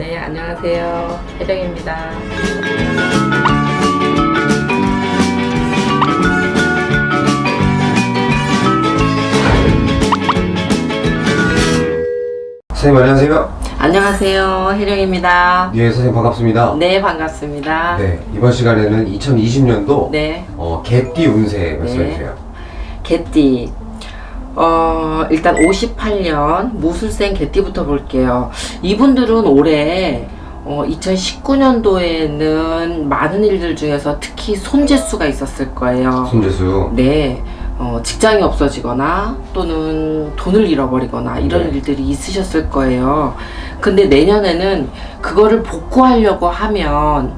네, 안녕하세요. 혜정입니다. 선생님 안녕하세요. 안녕하세요. 혜정입니다. 예, 선생님 반갑습니다. 네, 반갑습니다. 네, 이번 시간에는 2020년도 네, 어, 개띠 운세 말씀해 네. 주세요. 개띠. 어, 일단 58년 무술생 개띠부터 볼게요. 이분들은 올해 어, 2019년도에는 많은 일들 중에서 특히 손재수가 있었을 거예요. 손재수. 네, 어, 직장이 없어지거나 또는 돈을 잃어버리거나 이런 네. 일들이 있으셨을 거예요. 근데 내년에는 그거를 복구하려고 하면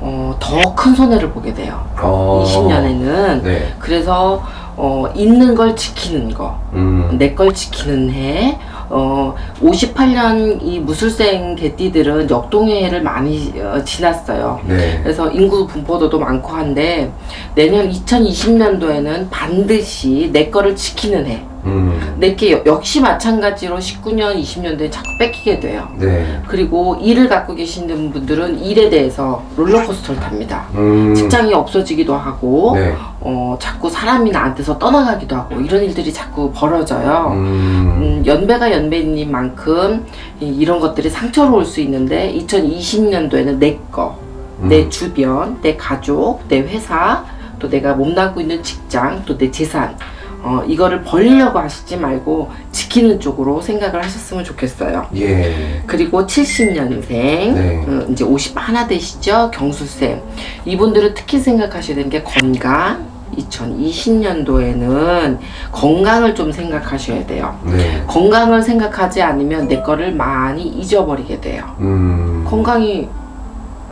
어, 더 큰 손해를 보게 돼요. 어, 20년에는. 네. 그래서 어, 있는 걸 지키는 거, 음. 내 걸 지키는 해. 어, 58년 이 무술생 개띠들은 역동의 해를 많이 어, 지났어요. 네. 그래서 인구 분포도도 많고 한데 내년 2020년도에는 반드시 내 거를 지키는 해. 음. 내게 역시 마찬가지로 19년, 20년도에 자꾸 뺏기게 돼요. 네. 그리고 일을 갖고 계시는 분들은 일에 대해서 롤러코스터를 탑니다. 음. 직장이 없어지기도 하고, 네. 어, 자꾸 사람이 나한테서 떠나가기도 하고, 이런 일들이 자꾸 벌어져요. 음. 음, 연배가 연배인 만큼 이- 이런 것들이 상처로 올 수 있는데 2020년도에는 내 거, 내 음. 주변, 내 가족, 내 회사, 또 내가 몸담고 있는 직장, 또 내 재산 어, 이거를 벌리려고 하시지 말고 지키는 쪽으로 생각을 하셨으면 좋겠어요. 예. 그리고 70년생, 네. 이제 50 하나 되시죠? 경수생. 이분들은 특히 생각하셔야 되는 게 건강. 2020년도에는 건강을 좀 생각하셔야 돼요. 네. 건강을 생각하지 않으면 내 거를 많이 잊어버리게 돼요. 음. 건강이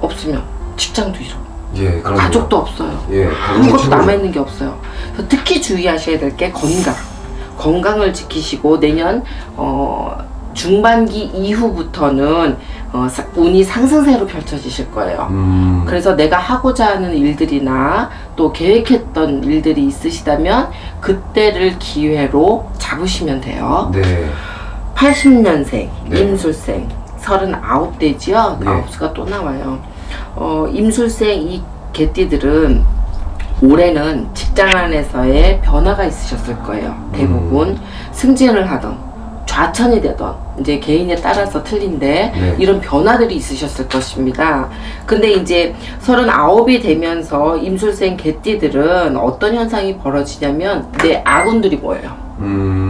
없으면 직장도 잃어. 예, 그럼 가족도 없어요. 예, 아무것도 최고죠. 남아 있는 게 없어요. 그래서 특히 주의하셔야 될 게 건강. 건강을 지키시고 내년 어, 중반기 이후부터는 어, 사- 운이 상승세로 펼쳐지실 거예요. 음. 그래서 내가 하고자 하는 일들이나 또 계획했던 일들이 있으시다면 그때를 기회로 잡으시면 돼요. 네. 80년생, 네. 임술생, 39대지요? 네. 아홉 수가 또 나와요. 어, 임술생 이 개띠들은 올해는 직장 안에서의 변화가 있으셨을 거예요. 대부분 음. 승진을 하던 좌천이 되던 이제 개인에 따라서 틀린데 네. 이런 변화들이 있으셨을 것입니다. 근데 이제 39이 되면서 임술생 개띠들은 어떤 현상이 벌어지냐면 내 아군들이 모여요. 음.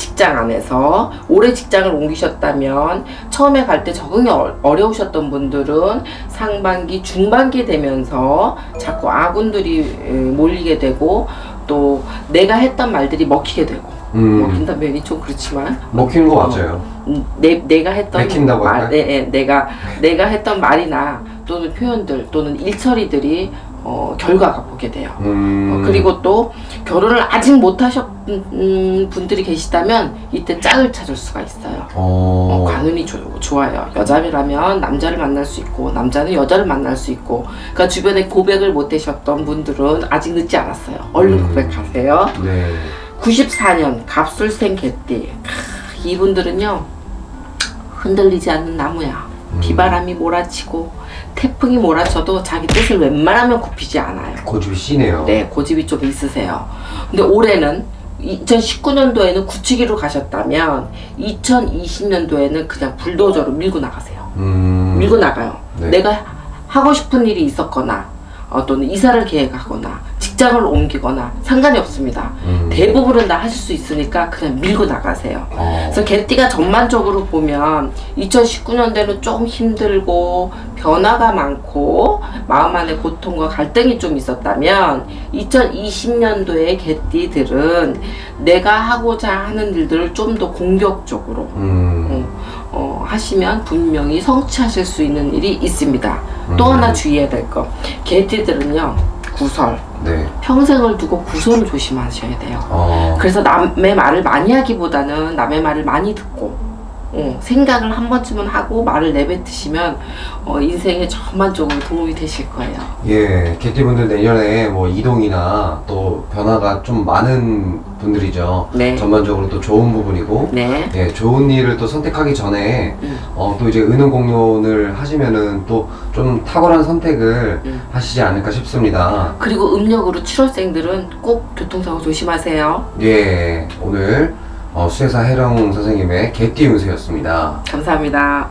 직장 안에서 오래 직장을 옮기셨다면 처음에 갈 때 적응이 어- 어려우셨던 분들은 상반기, 중반기 되면서 자꾸 아군들이 에, 몰리게 되고 또 내가 했던 말들이 먹히게 되고 음. 먹힌다 면이 좀 그렇지만 먹히는 거 맞아요. 음, 내, 내가 했던 말, 할까요? 네, 네, 내가 내가 했던 말이나 또는 표현들 또는 일처리들이 어, 결과가 보게 돼요. 음. 어, 그리고 또 결혼을 아직 못 하셨던 분들이 계시다면 이때 짝을 찾을 수가 있어요. 어, 어. 관운이 조- 좋아요. 여자라면 남자를 만날 수 있고 남자는 여자를 만날 수 있고 그러니까 주변에 고백을 못 하셨던 분들은 아직 늦지 않았어요. 얼른 음. 고백하세요. 네. 94년 갑술생 개띠 크, 이분들은요 흔들리지 않는 나무야. 음. 비바람이 몰아치고 태풍이 몰아쳐도 자기 뜻을 웬만하면 굽히지 않아요. 고집이 씨네요. 네, 고집이 좀 있으세요. 근데 올해는 2019년도에는 굳히기로 가셨다면 2020년도에는 그냥 불도저로 밀고 나가세요. 음. 밀고 나가요. 네. 내가 하고 싶은 일이 있었거나 어, 또는 이사를 계획하거나 직장을 옮기거나 상관이 없습니다. 음. 대부분은 다 하실 수 있으니까 그냥 밀고 나가세요. 어. 그래서 개띠가 전반적으로 보면 2019년대는 좀 힘들고 변화가 많고 마음 안에 고통과 갈등이 좀 있었다면 2020년도에 개띠들은 내가 하고자 하는 일들을 좀 더 공격적으로 음. 어, 하시면 분명히 성취하실 수 있는 일이 있습니다. 또 음. 하나 주의해야 될 거. 개띠들은요, 구설. 네. 평생을 두고 구설을 조심하셔야 돼요. 어. 그래서 남의 말을 많이 하기보다는 남의 말을 많이 듣고 어, 생각을 한 번쯤은 하고 말을 내뱉으시면 어, 인생에 전반적으로 도움이 되실 거예요. 예, 개띠분들 내년에 뭐 이동이나 또 변화가 좀 많은 분들이죠. 네. 전반적으로 또 좋은 부분이고, 네. 예, 좋은 일을 또 선택하기 전에, 음. 어, 또 이제 의논 공론을 하시면은 또 좀 탁월한 선택을 음. 하시지 않을까 싶습니다. 그리고 음력으로 7월생들은 꼭 교통사고 조심하세요. 예, 오늘 어, 수혜사 해령 선생님의 개띠 운세였습니다. 감사합니다.